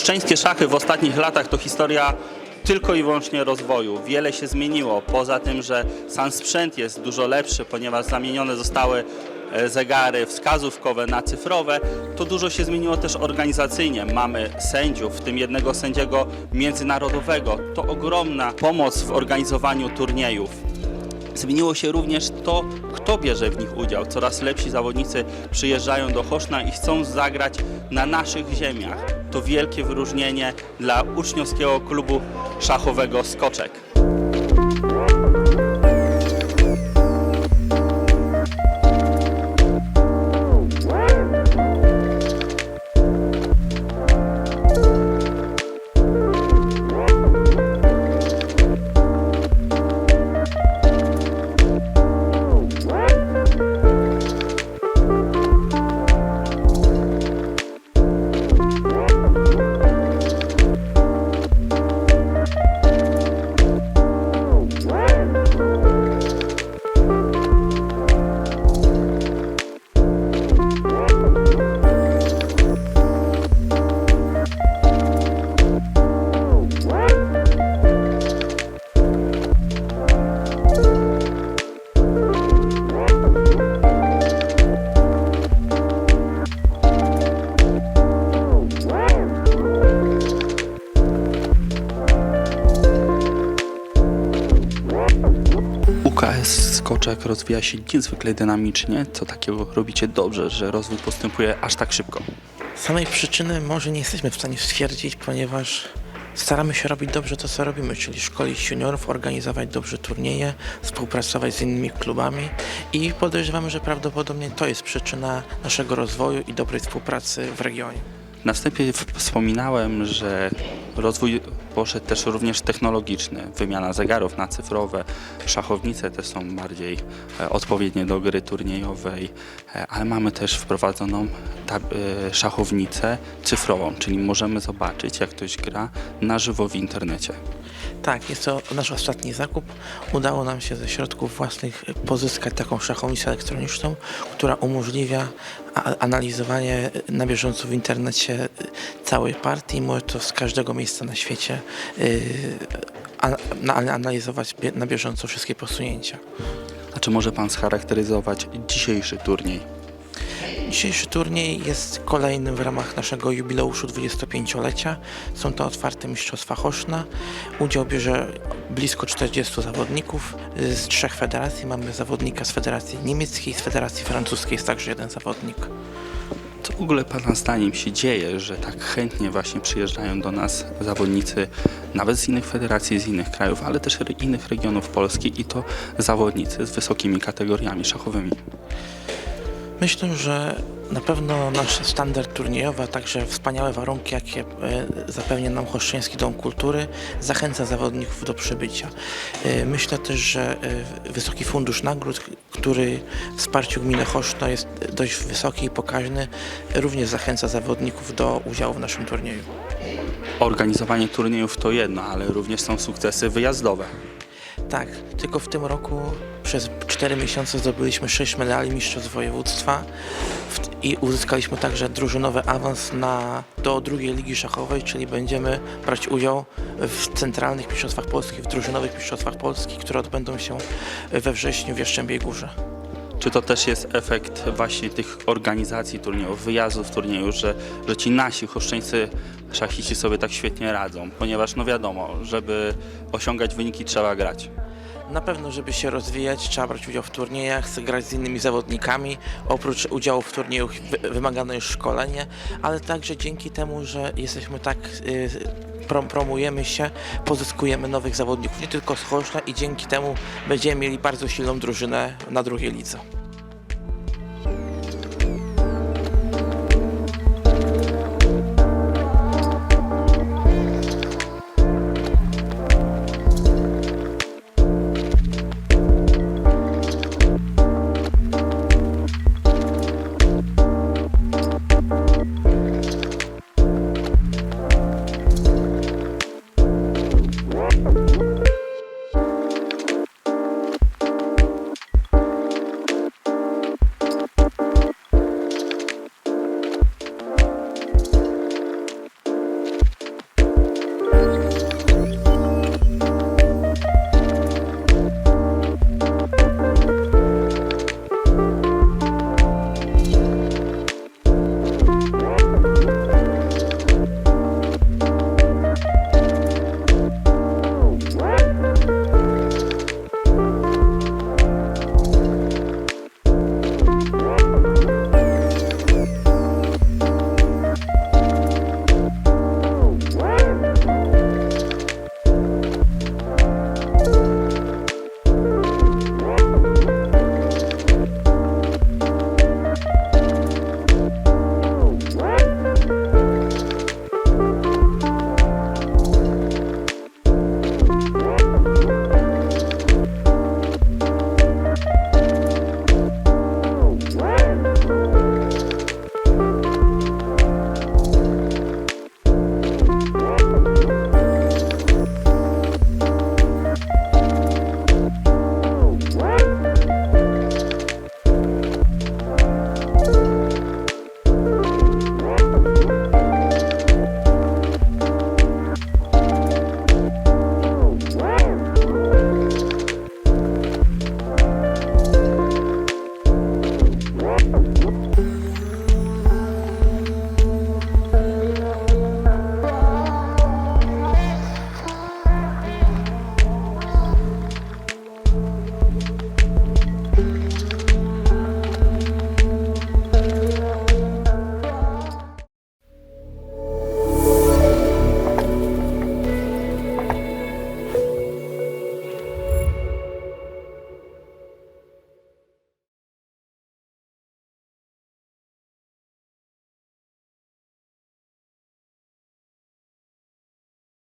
Choszczeńskie szachy w ostatnich latach to historia tylko i wyłącznie rozwoju. Wiele się zmieniło, poza tym, że sam sprzęt jest dużo lepszy, ponieważ zamienione zostały e, zegary wskazówkowe na cyfrowe, to dużo się zmieniło też organizacyjnie. Mamy sędziów, w tym jednego sędziego międzynarodowego. To ogromna pomoc w organizowaniu turniejów. Zmieniło się również to, kto bierze w nich udział. Coraz lepsi zawodnicy przyjeżdżają do Choszna i chcą zagrać na naszych ziemiach. To wielkie wyróżnienie dla uczniowskiego klubu szachowego Skoczek. Skoczek rozwija się niezwykle dynamicznie. Co takiego robicie dobrze, że rozwój postępuje aż tak szybko? Samej przyczyny może nie jesteśmy w stanie stwierdzić, ponieważ staramy się robić dobrze to, co robimy, czyli szkolić juniorów, organizować dobrze turnieje, współpracować z innymi klubami i podejrzewamy, że prawdopodobnie to jest przyczyna naszego rozwoju i dobrej współpracy w regionie. Na wstępie wspominałem, że rozwój poszedł też również technologiczny. Wymiana zegarów na cyfrowe, szachownice te są bardziej e, odpowiednie do gry turniejowej, e, ale mamy też wprowadzoną e, szachownicę cyfrową, czyli możemy zobaczyć, jak ktoś gra na żywo w internecie. Tak, jest to nasz ostatni zakup. Udało nam się ze środków własnych pozyskać taką szachownicę elektroniczną, która umożliwia analizowanie na bieżąco w internecie całej partii. Może to z każdego miejsca na świecie na- analizować na bieżąco wszystkie posunięcia. A czy może Pan scharakteryzować dzisiejszy turniej? Dzisiejszy turniej jest kolejnym w ramach naszego jubileuszu 25-lecia. Są to otwarte Mistrzostwa Choszna. Udział bierze blisko 40 zawodników z trzech federacji. Mamy zawodnika z Federacji Niemieckiej, z Federacji Francuskiej jest także jeden zawodnik. Co w ogóle Pana zdaniem się dzieje, że tak chętnie właśnie przyjeżdżają do nas zawodnicy nawet z innych federacji, z innych krajów, ale też innych regionów Polski i to zawodnicy z wysokimi kategoriami szachowymi? Myślę, że na pewno nasz standard turniejowy, a także wspaniałe warunki, jakie e, zapewnia nam Choszczeński Dom Kultury, zachęca zawodników do przybycia. E, Myślę też, że e, wysoki fundusz nagród, który w wsparciu gminy Choszno jest dość wysoki i pokaźny, również zachęca zawodników do udziału w naszym turnieju. Organizowanie turniejów to jedno, ale również są sukcesy wyjazdowe. Tak, tylko w tym roku przez 4 miesiące zdobyliśmy 6 medali mistrzostw województwa i uzyskaliśmy także drużynowy awans na, do drugiej ligi szachowej, czyli będziemy brać udział w centralnych mistrzostwach polskich, w drużynowych mistrzostwach polskich, które odbędą się we wrześniu w Jastrzębiej Górze. Czy to też jest efekt właśnie tych organizacji turniejów, wyjazdów turniejów, że, że ci nasi choszczeńcy szachiści sobie tak świetnie radzą? Ponieważ no wiadomo, żeby osiągać wyniki trzeba grać. Na pewno, żeby się rozwijać, trzeba brać udział w turniejach, grać z innymi zawodnikami. Oprócz udziału w turnieju wy- wymagane jest szkolenie, ale także dzięki temu, że jesteśmy tak, y, prom- promujemy się, pozyskujemy nowych zawodników, nie tylko z Choszna i dzięki temu będziemy mieli bardzo silną drużynę na drugiej lidze.